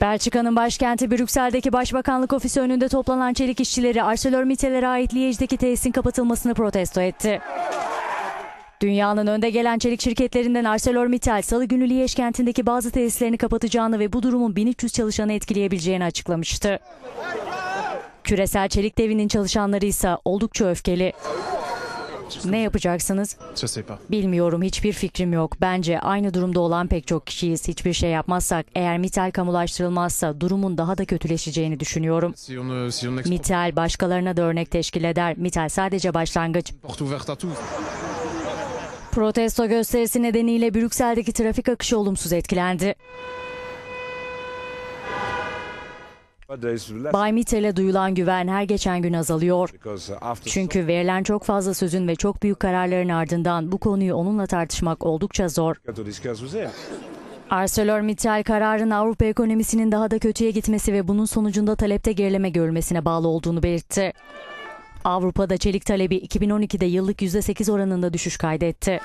Belçika'nın başkenti Brüksel'deki Başbakanlık Ofisi önünde toplanan çelik işçileri ArcelorMittal'e ait Liège'deki tesisin kapatılmasını protesto etti. Dünyanın önde gelen çelik şirketlerinden ArcelorMittal, Salı günü Liège kentindeki bazı tesislerini kapatacağını ve bu durumun 1300 çalışanı etkileyebileceğini açıklamıştı. Küresel çelik devinin çalışanları ise oldukça öfkeli. Ne yapacaksınız? Bilmiyorum, hiçbir fikrim yok. Bence aynı durumda olan pek çok kişiyiz. Hiçbir şey yapmazsak, eğer Mittal kamulaştırılmazsa durumun daha da kötüleşeceğini düşünüyorum. Exporte Mittal başkalarına da örnek teşkil eder. Mittal sadece başlangıç. Protesto gösterisi nedeniyle Brüksel'deki trafik akışı olumsuz etkilendi. Bay Mittal'e duyulan güven her geçen gün azalıyor. Çünkü verilen çok fazla sözün ve çok büyük kararların ardından bu konuyu onunla tartışmak oldukça zor. ArcelorMittal kararın Avrupa ekonomisinin daha da kötüye gitmesi ve bunun sonucunda talepte gerileme görülmesine bağlı olduğunu belirtti. Avrupa'da çelik talebi 2012'de yıllık %8 oranında düşüş kaydetti.